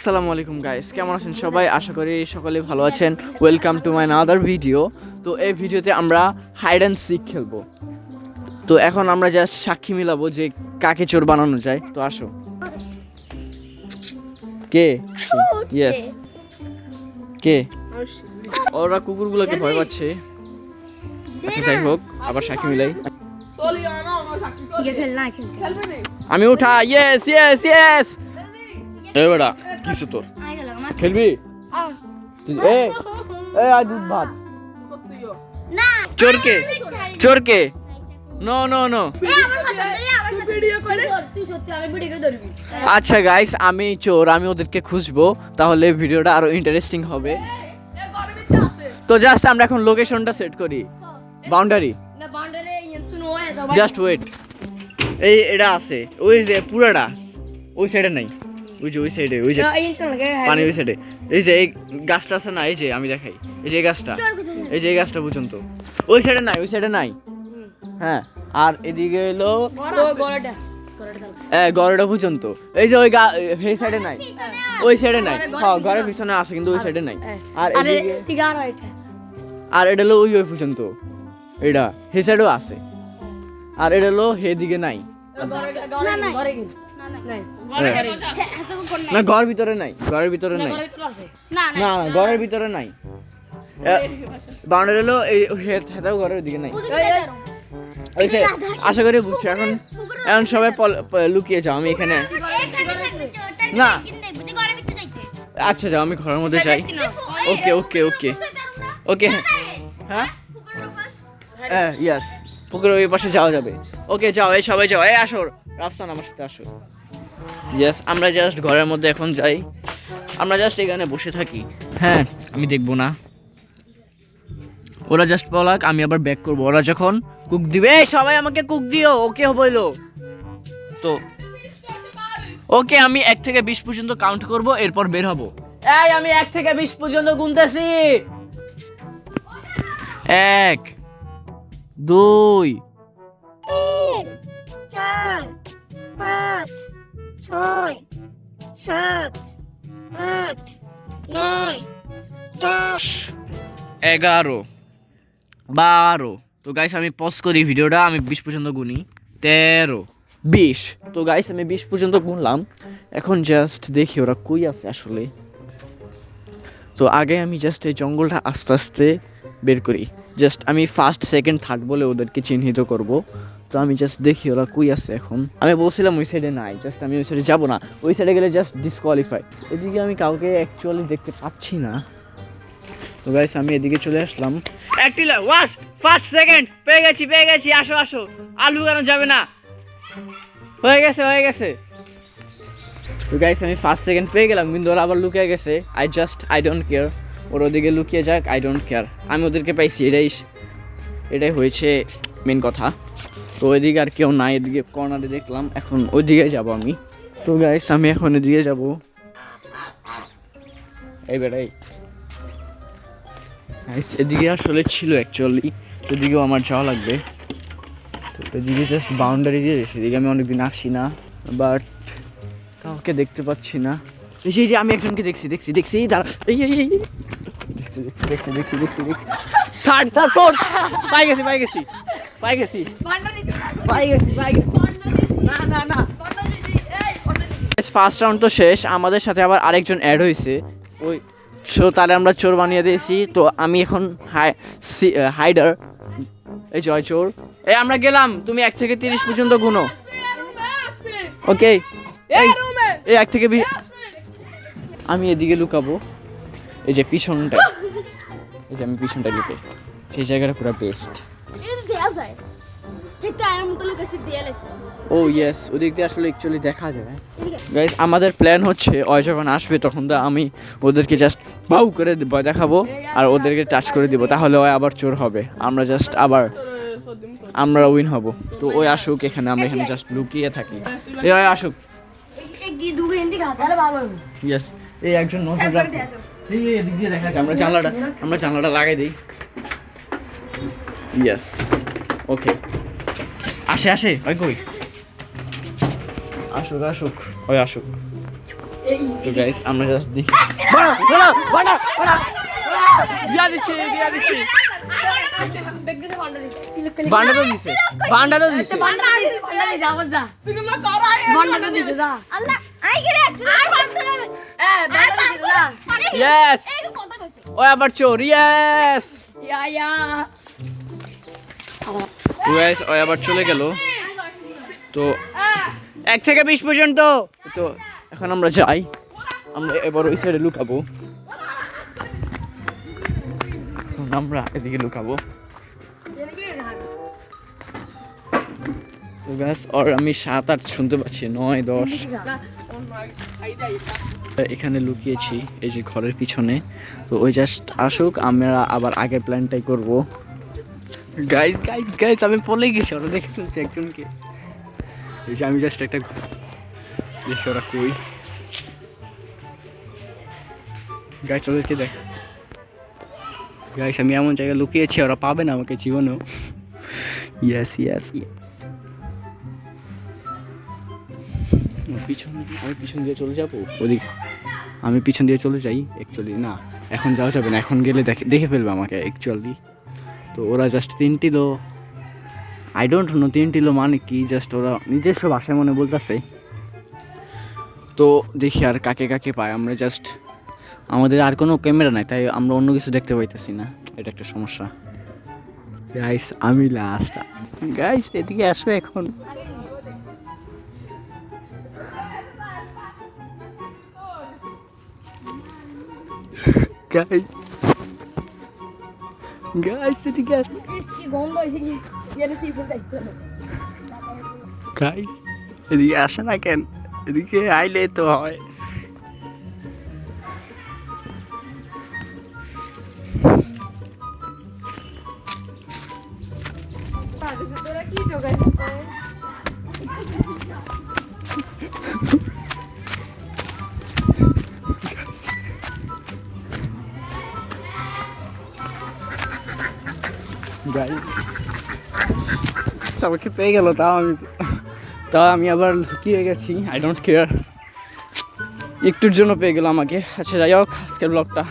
আসসালামু আলাইকুম গাইস কেমন আছেন সবাই? আশা করি সকলে ভালো আছেন। Welcome to my another video তো এই ভিডিওতে আমরা হাইড অ্যান্ড সিক খেলব। তো এখন আমরা জাস্ট সাক্ষী মিলাবো যে কাকে চোর বানানো যায়। তো আসো। কে? ইয়েস কে? ওরা কুকুরগুলোকে ভয় পাচ্ছে। আচ্ছা যাই হোক আবার সাক্ষী মিলাই। আমি উঠা ইয়েস ইয়েস ইয়েস কিছু তোর? খেলবি? এ এ আই দুধ, ভাত। চোরকে চোরকে। No no no. আচ্ছা গাইস আমি চোর, আমি ওদেরকে খুঁজবো, তাহলে ভিডিওটা আরও ইন্টারেস্টিং হবে। তো জাস্ট আমরা এখন লোকেশনটা সেট করি। বাউন্ডারি জাস্ট ওয়েট এই, এটা আছে। ওই যে পুরাটা, ওই সাইডে নাই। ওই যে ওই সাইডে ওই যে পানি ওই সাইডে এই যে এই গাছটা আছে না এই যে আমি দেখাই। এই যে গাছটা। এই যে গাছটা পর্যন্ত। ওই সাইডে নাই ওই সাইডে নাই। হ্যাঁ আর এদিকে এলো গড়টা পর্যন্ত। এই যে ওই সেই সাইডে নাই। ওই সাইডে নাই। হ্যাঁ ঘরের পিছনে আছে কিন্তু ওই সাইডে নাই। আর এদিকে আর এটা হলো ওই ওই পর্যন্ত। এটা সেই সাইডেও আছে। আর এটা হলো সেদিকে নাই। না না ঘরে হ্যাঁ। ভিতরে নাই ঘরের ভিতরে নাই। না না না ঘরের ভিতরে নাই। বাউন্ডারি হলো এই হেতাও ঘরের দিকে নাই। আশা করি বুঝছ এখন এখন সবাই পল- লুকিয়ে যাও আমি এখানে না। আচ্ছা যাও আমি ঘরের মধ্যে যাই। ওকে ওকে ওকে। ওকে। হ্যাঁ হ্যাঁ। ইয়াস পুকুরের ওই পাশে যাওয়া যাবে। ওকে, যাও, এই সবাই যাও, এই আসো, রাফসান আমার সাথে আসো। ইয়াস আমরা জাস্ট ঘরের মধ্যে এখন যাই। আমরা জাস্ট এখানে বসে থাকি। হ্যাঁ আমি দেখব না। ওরা জাস্ট বলাক আমি আবার ব্যাক করব। ওরা যখন কুক দিবে সবাই আমাকে কুক দিও, ওকে বইলো তো, ওকে আমি এক থেকে বিশ পর্যন্ত কাউন্ট করব, এরপর বের হব। এই, আমি এক থেকে বিশ পর্যন্ত গুনতেছি। এক, দুই দশ। এগারো। বারো। তো গাইস আমি পজ করি ভিডিওটা, আমি বিশ পর্যন্ত গুনি। তেরো। বিশ। তো গাইস আমি বিশ পর্যন্ত গুনলাম। এখন জাস্ট দেখি ওরা কই আছে আসলে। তো আগে আমি জাস্ট এই জঙ্গলটা আস্তে আস্তে বের করি। জাস্ট আমি ফার্স্ট সেকেন্ড থার্ড বলে ওদেরকে চিহ্নিত করব। তো আমি জাস্ট দেখি ওরা কই আছে এখন। আমি বলছিলাম ওই সাইডে নাই জাস্ট আমি ওই সাইডে যাব না। ওই সাইডে গেলে জাস্ট ডিসকোয়ালিফাই এদিকে আমি কাউকে অ্যাকচুয়ালি দেখতে পাচ্ছি না। তো গাইস আমি এদিকে চলে আসলাম। একটিলা ওয়াস ফার্স্ট সেকেন্ড পেয়ে গেছি পেয়ে গেছি। আসো আসো। আলু কেন যাবে না? হয়ে গেছে হয়ে গেছে। তো গাইস আমি ফার্স্ট সেকেন্ড পেয়ে গেলাম কিন্তু ওরা আবার লুকিয়ে গেছে। I just I don't care ওর ওদিকে লুকিয়ে যাক আই ডোন্ট কেয়ার আমি ওদেরকে পাইছি এটাই এটাই হয়েছে মেন কথা। তো ওইদিকে আর কেউ নাই, এদিকে কর্নারে দেখলাম, এখন ওইদিকে যাব আমি। তো গাইস আমি এখন এদিকে যাব। এই বেড়াই এদিকে আসলে ছিল অ্যাকচুয়ালি এদিকেও আমার যাওয়া লাগবে। তো এদিকে জাস্ট বাউন্ডারি দিয়ে দিয়েছে, এদিকে আমি অনেকদিন আসি না বাট কাউকে দেখতে পাচ্ছি না। এই যে আমি একজনকে দেখছি দেখছি দেখছি দাঁড়া, এই। দেখছি দেখছি দেখছি দেখছি দেখছি দেখছি। থার্ড থার্ড ফোর্থ পাই গেছি পাই গেছি পাই গেছি পাই গেছি পাই গেছি না না। না ফার্স্ট রাউন্ড তো শেষ। আমাদের সাথে আবার আরেকজন অ্যাড হয়েছে ওই সো তাহলে আমরা চোর বানিয়ে দিয়েছি। তো আমি এখন হাই হাইডার এই জয় চোর। এই আমরা গেলাম। তুমি এক থেকে তিরিশ পর্যন্ত গুনো ওকে এই এক থেকে আমি এদিকে লুকাবো। এই যে, পিছনটা। এই যে আমি পিছনটা লুকে সেই জায়গাটা পুরো বেস্ট দেয়া যায় ও ইয়েস ওদিক দিয়ে আসলে অ্যাকচুয়ালি দেখা যায়। গাইজ আমাদের প্ল্যান হচ্ছে ওই যখন আসবে তখন তো আমি ওদেরকে জাস্ট বাউ করে দেখাবো আর ওদেরকে টাচ করে দিব তাহলে ওই আবার চোর হবে। আমরা জাস্ট আবার আমরা উইন হব। তো ওই আসুক এখানে আমরা এখানে জাস্ট লুকিয়ে থাকি। এই ওই আসুক। ইয়েস এই একজন নজর রাখবে আমরা জানলাটা আমরা জানলাটা লাগাই দিই। ইয়েস ওকে আসে আসে ওই কই? আসুক আসুক। ওই আসুক। তো গাইস আমরা জাস্ট দেখি। বাড়া বাড়া বাড়া বাড়া। দিয়া দিচ্ছি দিয়া দিচ্ছি। বান্ডা তো দিছে। বান্ডা তো দিছে। আল্লাহ আই গেরে আর বান্ধব ইয়েস এই কথা কইছে। ও আবার চোর ইয়েস গাইস ও আবার চলে গেল। তো এক থেকে বিশ পর্যন্ত। তো এখন আমরা যাই। আমরা এবার ওই সাইডে লুকাবো। আমরা এদিকে লুকাবো। তো গাছ ওর আমি সাত আট শুনতে পাচ্ছি নয় দশ। এখানে লুকিয়েছি, এই যে ঘরের পিছনে। তো ওই জাস্ট আসুক, আমরা আবার আগের প্ল্যানটাই করব। গাইজ গাইজ গাইজ আমি পলে গেছি, ওরা দেখে ফেলছি একজনকে। এই যে আমি জাস্ট একটা ওরা কই? গাইজ ওদেরকে দেখ। গাইজ আমি এমন জায়গায় লুকিয়েছি, ওরা পাবে না আমাকে জীবনেও। ইয়েস ইয়েস ইয়েস পিছন, আমি পিছন দিয়ে চলে যাব? ওদিকে। আমি পিছন দিয়ে চলে যাই অ্যাকচুয়ালি না, এখন যাওয়া যাবে না, এখন গেলে দেখে দেখে ফেলবে আমাকে অ্যাকচুয়ালি তো ওরা জাস্ট তিনটি লো আই ডোন্ট নো তিনটি লো মানে কি জাস্ট ওরা নিজস্ব ভাষায় মনে বলতেছে। তো দেখি আর কাকে কাকে পায়, আমরা জাস্ট আমাদের আর কোনো ক্যামেরা নাই, তাই আমরা অন্য কিছু দেখতে পাইতেছি না। এটা একটা সমস্যা। গাইস আমি লাস্ট গাইস এদিকে আসবে এখন। গাইস গাইস এদিকে গাইস এদিকে আসে না কেন? এদিকে আইলে তো হয়। গাইস সবাইকে পেয়ে গেল, তাও আমি তাও আমি আবার লুকিয়ে গেছি আই ডোন্ট কেয়ার একটুর জন্য পেয়ে গেল আমাকে। আচ্ছা যাই হোক, আজকের ব্লগটা